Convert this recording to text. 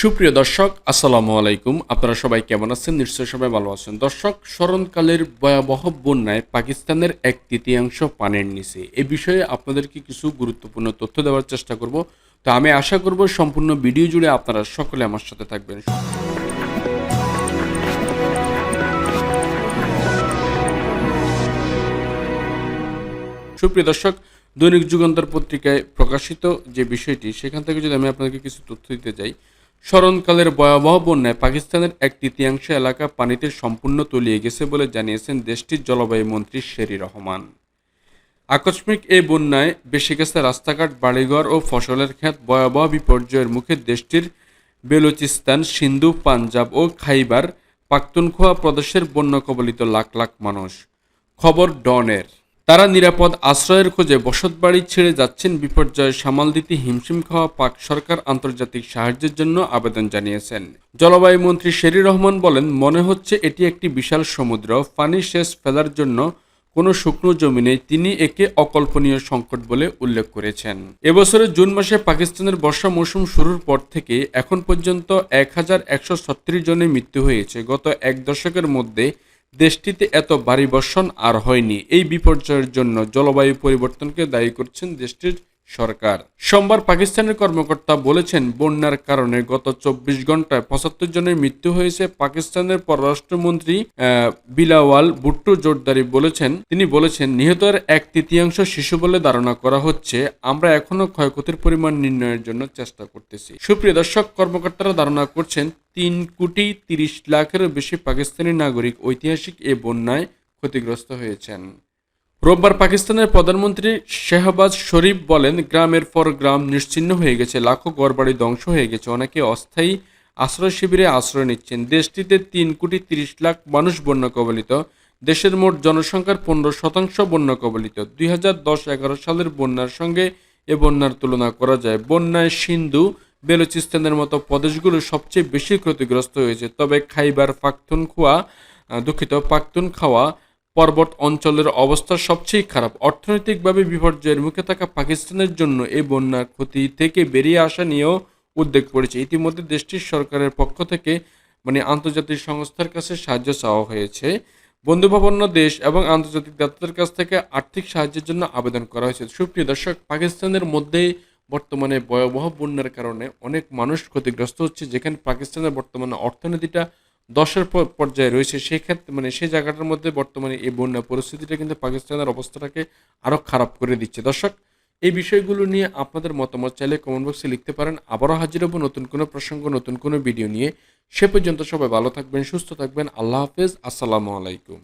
সুপ্রিয় দর্শক, আসসালামু আলাইকুম। আপনারা সবাই কেমন আছেন? নিশ্চয়ই সবাই ভালো আছেন। দর্শক, স্মরণকালের ভয়াবহ বন্যায় পাকিস্তানের এক তৃতীয়াংশ পানির নিচে। এ বিষয়ে আপনাদেরকে কিছু গুরুত্বপূর্ণ তথ্য দেওয়ার চেষ্টা করব। তো আমি আশা করব সম্পূর্ণ ভিডিও জুড়ে আপনারা সকলে আমার সাথে থাকবেন। সুপ্রিয় দর্শক, দৈনিক যুগান্তর পত্রিকায় প্রকাশিত যে বিষয়টি, সেখান থেকে যদি আমি আপনাকে কিছু তথ্য দিতে যাই স্মরণকালের ভয়াবহ বন্যায় পাকিস্তানের এক তৃতীয়াংশ এলাকা পানিতে সম্পূর্ণ তলিয়ে গেছে বলে জানিয়েছেন দেশটির জলবায়ু মন্ত্রী শেরি রহমান। আকস্মিক এই বন্যায় বেশি গেছে রাস্তাঘাট, বাড়িঘর ও ফসলের ক্ষেত। ভয়াবহ বিপর্যয়ের মুখে দেশটির বেলুচিস্তান, সিন্ধু, পাঞ্জাব ও খাইবার পাখতুনখোয়া প্রদেশের বন্য কবলিত লাখ লাখ মানুষ। খবর ডনের। তারা নিরাপদ আশ্রয়ের খোঁজে বসতবাড়ি ছেড়ে যাচ্ছেন বিপর্যয় সামাল দিতে হিমশিম খাওয়া পাক সরকার আন্তর্জাতিক সাহায্যের জন্য আবেদন জানিয়েছেন। জলবায়ু মন্ত্রী শেরি রহমান বলেন, মনে হচ্ছে এটি একটি বিশাল সমুদ্র পানি শেষ ফেলার জন্য কোনো শুকনো জমি নেই, তিনি একে অকল্পনীয় সংকট বলে উল্লেখ করেছেন। এবছরের জুন মাসে পাকিস্তানের বর্ষা মৌসুম শুরুর পর থেকে এখন পর্যন্ত এক হাজার একশো ছত্রিশ জনের মৃত্যু হয়েছে। গত এক দশকের মধ্যে দেশটিতে এত ভারী বর্ষণ আর হয়নি। এই বিপর্যয়ের জন্য জলবায়ু পরিবর্তনকে দায়ী করছেন দেশটির সরকার। সোমবার পাকিস্তানের কর্মকর্তা বলেছেন, বন্যার কারণে গত চব্বিশ ঘন্টায় পঁচাত্তর জনের মৃত্যু হয়েছে। পাকিস্তানের পররাষ্ট্রমন্ত্রী বিলাওয়াল ভুট্টো জোরদারি বলেছেন, তিনি বলেছেন, নিহতের এক তৃতীয়াংশ শিশু বলে ধারণা করা হচ্ছে। আমরা এখনও ক্ষয়ক্ষতির পরিমাণ নির্ণয়ের জন্য চেষ্টা করতেছি। সুপ্রিয় দর্শক, কর্মকর্তারা ধারণা করছেন, তিন কোটি তিরিশ লাখেরও বেশি পাকিস্তানি নাগরিক ঐতিহাসিক এ বন্যায় ক্ষতিগ্রস্ত হয়েছেন। রোববার পাকিস্তানের প্রধানমন্ত্রী শেহবাজ শরীফ বলেন, গ্রামের পর গ্রাম নিশ্চিহ্ন হয়ে গেছে, লাখো ঘরবাড়ি ধ্বংস হয়ে গেছে, অনেকে অস্থায়ী আশ্রয় শিবিরে আশ্রয় নিচ্ছেন। দেশটিতে তিন কোটি তিরিশ লাখ মানুষ বন্যা কবলিত, দেশের মোট জনসংখ্যার পনেরো শতাংশ বন্যা কবলিত। দুই হাজার দশ এগারো সালের বন্যার সঙ্গে এ বন্যার তুলনা করা যায়। বন্যায় সিন্ধু, বেলুচিস্তানের মতো প্রদেশগুলো সবচেয়ে বেশি ক্ষতিগ্রস্ত হয়েছে। তবে খাইবার পাখতুনখোয়া, দুঃখিত, পাখতুনখাওয়া পর্বত অঞ্চলের অবস্থা সবচেয়ে খারাপ। অর্থনৈতিকভাবে বিপর্যয়ের মুখে থাকা পাকিস্তানের জন্য এই বন্যার ক্ষতি থেকে বেরিয়ে আসা নিয়েও উদ্বেগ পড়েছে। ইতিমধ্যে দেশটির সরকারের পক্ষ থেকে মানে আন্তর্জাতিক সংস্থার কাছে সাহায্য চাওয়া হয়েছে। বন্ধুভাবান্য দেশ এবং আন্তর্জাতিক দাতাদের কাছ থেকে আর্থিক সাহায্যের জন্য আবেদন করা হয়েছে। সুপ্রিয় দর্শক, পাকিস্তানের মধ্যেই বর্তমানে ভয়াবহ বন্যার কারণে অনেক মানুষ ক্ষতিগ্রস্ত হচ্ছে, যেখানে পাকিস্তানের বর্তমানে অর্থনীতিটা দশের পর্যায়ে রয়েছে সেক্ষেত্রে মানে সেই জায়গাটার মধ্যে বর্তমানে এই বন্যা পরিস্থিতিটা কিন্তু পাকিস্তানের অবস্থাটাকে আরও খারাপ করে দিচ্ছে। দর্শক, এই বিষয়গুলো নিয়ে আপনাদের মতামত চাইলে কমেন্ট বক্সে লিখতে পারেন। আবারও হাজির হব নতুন কোনো প্রসঙ্গ, নতুন কোনো ভিডিও নিয়ে। সে পর্যন্ত সবাই ভালো থাকবেন, সুস্থ থাকবেন। আল্লাহ হাফেজ, আসসালামু আলাইকুম।